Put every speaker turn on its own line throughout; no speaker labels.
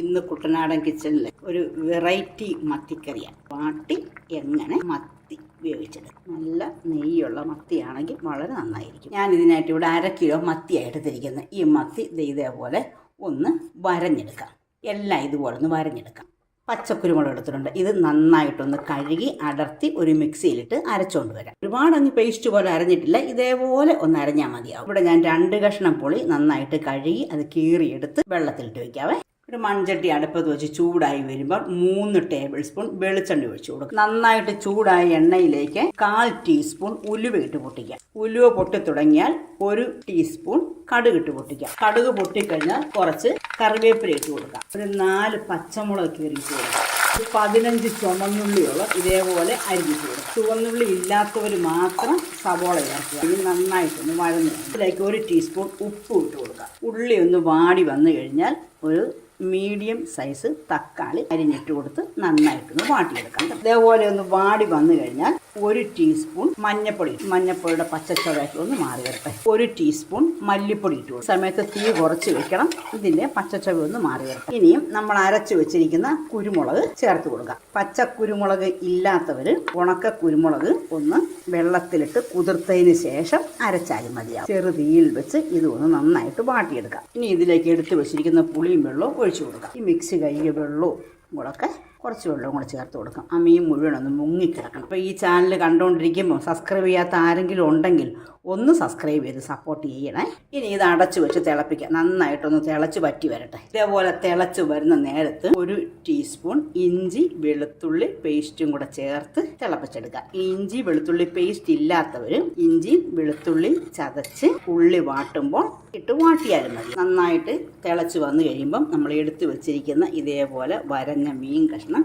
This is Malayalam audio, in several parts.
ഇന്ന് കുട്ടനാടൻ കിച്ചണിൽ ഒരു വെറൈറ്റി മത്തിക്കറിയാണ് വാട്ടി എങ്ങനെ മത്തി ഉപയോഗിച്ചത് നല്ല നെയ്യുള്ള മത്തിയാണെങ്കിൽ വളരെ നന്നായിരിക്കും. ഞാൻ ഇതിനായിട്ട് ഇവിടെ അര കിലോ മത്തിയാണ് എടുത്തിരിക്കുന്നത്. ഈ മത്തി ഇതേപോലെ ഒന്ന് വരഞ്ഞെടുക്കാം. എല്ലാം ഇതുപോലെ ഒന്ന് വരഞ്ഞെടുക്കാം. പച്ചക്കുരുമുളക് എടുത്തിട്ടുണ്ട്. ഇത് നന്നായിട്ടൊന്ന് കഴുകി അടർത്തി ഒരു മിക്സിയിലിട്ട് അരച്ചുകൊണ്ട് വരാം. അങ്ങ് പേസ്റ്റ് പോലെ അരഞ്ഞിട്ടില്ല. ഇതേപോലെ ഒന്ന് അരഞ്ഞാൽ മതിയാവും. ഇവിടെ ഞാൻ രണ്ട് കഷ്ണം പുളി നന്നായിട്ട് കഴുകി അത് കീറിയെടുത്ത് വെള്ളത്തിലിട്ട് വെക്കാവേ. ഒരു മൺചട്ടി അടുപ്പത്ത് വെച്ച് ചൂടായി വരുമ്പോൾ മൂന്ന് ടേബിൾ സ്പൂൺ വെളിച്ചെണ്ണ ഒഴിച്ചു കൊടുക്കും നന്നായിട്ട് ചൂടായ എണ്ണയിലേക്ക് കാൽ ടീസ്പൂൺ ഉലുവ ഇട്ട് പൊട്ടിക്കാം ഉലുവ പൊട്ടി തുടങ്ങിയാൽ ഒരു ടീസ്പൂൺ കടുക് ഇട്ട് പൊട്ടിക്കാം കടുക് പൊട്ടിക്കഴിഞ്ഞാൽ കുറച്ച് കറിവേപ്പില ഇട്ട് കൊടുക്കാം ഒരു നാല് പച്ചമുളക് കീറിയിട്ട് കൊടുക്കാം ഒരു പതിനഞ്ച് ചുമന്നുള്ളിയോളം ഇതേപോലെ അരിഞ്ഞിട്ട് കൊടുക്കാം ചുവന്നുള്ളി ഇല്ലാത്തവർ മാത്രം സവോള ചേർക്കുക ഇത് നന്നായിട്ടൊന്ന് വഴന്നു ഇതിലേക്ക് ഒരു ടീസ്പൂൺ ഉപ്പ് ഇട്ട് കൊടുക്കുക. ഉള്ളി ഒന്ന് വാടി വന്നു കഴിഞ്ഞാൽ ഒരു മീഡിയം സൈസ് തക്കാളി അരിഞ്ഞിട്ട് കൊടുത്ത് നന്നായിട്ടൊന്ന് വാട്ടിയെടുക്കാം. ഇതേപോലെ ഒന്ന് വാടി വന്നു കഴിഞ്ഞാൽ ഒരു ടീസ്പൂൺ മഞ്ഞപ്പൊടി മഞ്ഞപ്പൊടിയുടെ പച്ചച്ചൊവയൊക്കെ ഒന്ന് മാറി വരട്ടെ. ഒരു ടീസ്പൂൺ മല്ലിപ്പൊടി ഇട്ടു. സമയത്ത് തീ കുറച്ച് വെക്കണം. ഇതിന്റെ പച്ചച്ചൊവ ഒന്ന് മാറി വരട്ടെ. ഇനിയും നമ്മൾ അരച്ചു വെച്ചിരിക്കുന്ന കുരുമുളക് ചേർത്ത് കൊടുക്കാം. പച്ച കുരുമുളക് ഇല്ലാത്തവർ ഉണക്ക കുരുമുളക് ഒന്ന് വെള്ളത്തിലിട്ട് കുതിർത്തതിന് ശേഷം അരച്ചാലും മതിയാവും. ചെറുതീയിൽ വെച്ച് ഇത് ഒന്ന് നന്നായിട്ട് വാട്ടിയെടുക്കാം. ഇനി ഇതിലേക്ക് എടുത്ത് വെച്ചിരിക്കുന്ന പുളിയും വെള്ളവും ഒഴിച്ചു കൊടുക്കാം. ഈ മിക്സി കഴുകിയ വെള്ളവും കൂടൊക്കെ കുറച്ച് വെള്ളവും കൂടെ ചേർത്ത് കൊടുക്കാം. ആ മീൻ മുഴുവൻ ഒന്ന് മുങ്ങിക്കിടക്കണം. അപ്പോൾ ഈ ചാനൽ കണ്ടുകൊണ്ടിരിക്കുമ്പോൾ സബ്സ്ക്രൈബ് ചെയ്യാത്ത ആരെങ്കിലും ഉണ്ടെങ്കിൽ ഒന്ന് സബ്സ്ക്രൈബ് ചെയ്ത് സപ്പോർട്ട് ചെയ്യണേ. ഇനി ഇത് അടച്ചു വെച്ച് തിളപ്പിക്കാം. നന്നായിട്ടൊന്ന് തിളച്ച് പറ്റി വരട്ടെ. ഇതേപോലെ തിളച്ച് വരുന്ന നേരത്ത് ഒരു ടീസ്പൂൺ ഇഞ്ചി വെളുത്തുള്ളി പേസ്റ്റും കൂടെ ചേർത്ത് തിളപ്പിച്ചെടുക്കുക ഇഞ്ചി വെളുത്തുള്ളി പേസ്റ്റ് ഇല്ലാത്തവർ ഇഞ്ചി വെളുത്തുള്ളി ചതച്ച് ഉള്ളി വാട്ടുമ്പോൾ ഇട്ട് വാട്ടിയാലും മതി. നന്നായിട്ട് തിളച്ച് വന്നു കഴിയുമ്പം നമ്മൾ എടുത്തു വെച്ചിരിക്കുന്ന ഇതേപോലെ വരഞ്ഞ മീൻ കഷ്ണം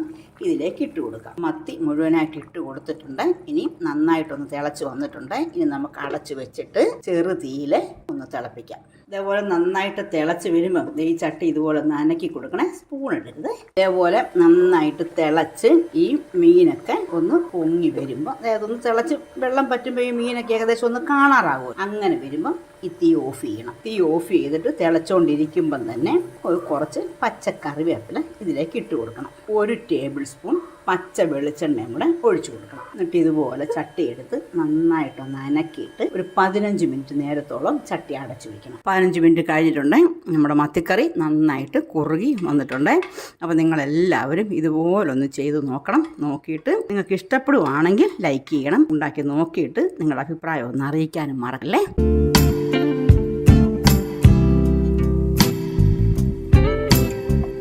ഇതിലേക്ക് ഇട്ട് കൊടുക്കാം. മത്തി മുഴുവനായിട്ട് ഇട്ട് കൊടുത്തിട്ടുണ്ട്. ഇനി നന്നായിട്ടൊന്ന് തിളച്ച് വന്നിട്ടുണ്ട്. ഇനി നമുക്ക് അടച്ച് വെച്ചിട്ട് ചെറു തീയിൽ ഒന്ന് തിളപ്പിക്കാം. ഇതേപോലെ നന്നായിട്ട് തിളച്ച് വരുമ്പോൾ ഈ ചട്ടി ഇതുപോലെ നനക്കി കൊടുക്കണേ. സ്പൂൺ ഇടരുത്. ഇതേപോലെ നന്നായിട്ട് തിളച്ച് ഈ മീനൊക്കെ ഒന്ന് പൊങ്ങി വരുമ്പോൾ അതായത് ഒന്ന് തിളച്ച് വെള്ളം പറ്റുമ്പോൾ ഈ മീനൊക്കെ ഏകദേശം ഒന്ന് കാണാറാകും അങ്ങനെ വരുമ്പോൾ ഈ തീ ഓഫ് ചെയ്യണം. തീ ഓഫ് ചെയ്തിട്ട് തിളച്ചുകൊണ്ടിരിക്കുമ്പം തന്നെ കുറച്ച് പച്ചക്കറിവേപ്പില ഇതിലേക്ക് ഇട്ട് കൊടുക്കണം. ഒരു ടേബിൾ സ്പൂൺ പച്ച വെളിച്ചെണ്ണയും കൂടെ ഒഴിച്ചു കൊടുക്കണം. എന്നിട്ട് ഇതുപോലെ ചട്ടി എടുത്ത് നന്നായിട്ടൊന്ന് അനക്കിയിട്ട് ഒരു പതിനഞ്ച് മിനിറ്റ് നേരത്തോളം ചട്ടി അടച്ചു വയ്ക്കണം പതിനഞ്ച് മിനിറ്റ് കഴിഞ്ഞിട്ടുണ്ടെങ്കിൽ നമ്മുടെ മത്തിക്കറി നന്നായിട്ട് കുറുകി വന്നിട്ടുണ്ട്. അപ്പോൾ നിങ്ങളെല്ലാവരും ഇതുപോലൊന്ന് ചെയ്ത് നോക്കണം. നോക്കിയിട്ട് നിങ്ങൾക്ക് ഇഷ്ടപ്പെടുവാണെങ്കിൽ ലൈക്ക് ചെയ്യണം. ഉണ്ടാക്കി നോക്കിയിട്ട് നിങ്ങളുടെ അഭിപ്രായം ഒന്ന് അറിയിക്കാനും മറക്കല്ലേ?